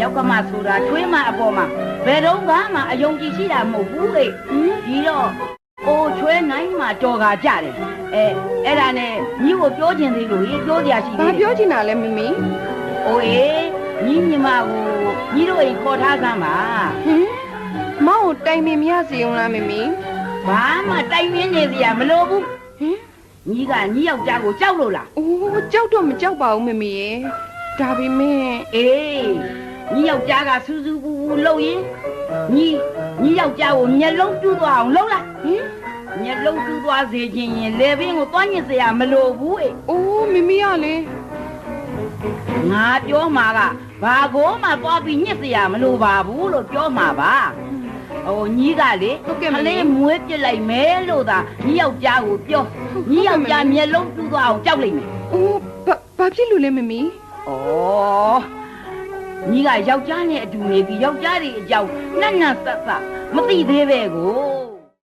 ယောက်ကမဆိုတာထွေးမအပေါ်မှာဘယ်တော့မှအယုံကြည်ရှိတာမဟုတ်ဘူးလေဟင်ဒီတော့အိုချွဲနိုင်မှတော်ကာကြတယ်အဲအဲ့ဒါနဲ့ညီကိုပြောချင်သေးလို့ရေပြောကြရှိဘာသေးတယ်ပြောချင်တာလဲမမီအိုအေးညီညီမကိုညီတို့အိမ်ခေါ်ထားစမ်းပါဟင်မောင်ကိုတိုင်ပင်မရစေအောင်လားမမီဘာမှတိုင်ပင်းနေစရာမလိုဘူးဟင်ညီကညီယောက်ျားကိုကြောက်လို့လားအိုးကြောက်တော့မကြောက်ပါဘူးမမီရေဒါပေမဲ့အေး ညီယောက်ျားကစူးစူးပူပူလှုပ်ရင်ညီညီယောက်ျားကိုမျက်လုံးတူးသွားအောင်လှုပ်လားဟင်မျက်လုံးတူးသွားစေခြင်းရင်လေပင်ကိုတွားညစ်စရာမလိုဘူးအေးအိုးမမီရလေငါပြောမှာကဘာကိုမှသွားပြီးညစ်စရာမလိုပါဘူးလို့ပြောမှာပါဟိုညီကလေကလေးမွေးပြစ်လိုက်မယ်လို့သာညီယောက်ျားကိုပြောညီယောက်ျားမျက်လုံးတူးသွားအောင်ကြောက်လိုက်မယ်အိုးဘာဘာဖြစ်လို့လဲမမီဩ ညီကယောက်ျားနဲ့အတူနေပြီးယောက်ျားတွေအကြောင်းနှက်နှက်ဆက်ဆက်မသိသေးပဲကို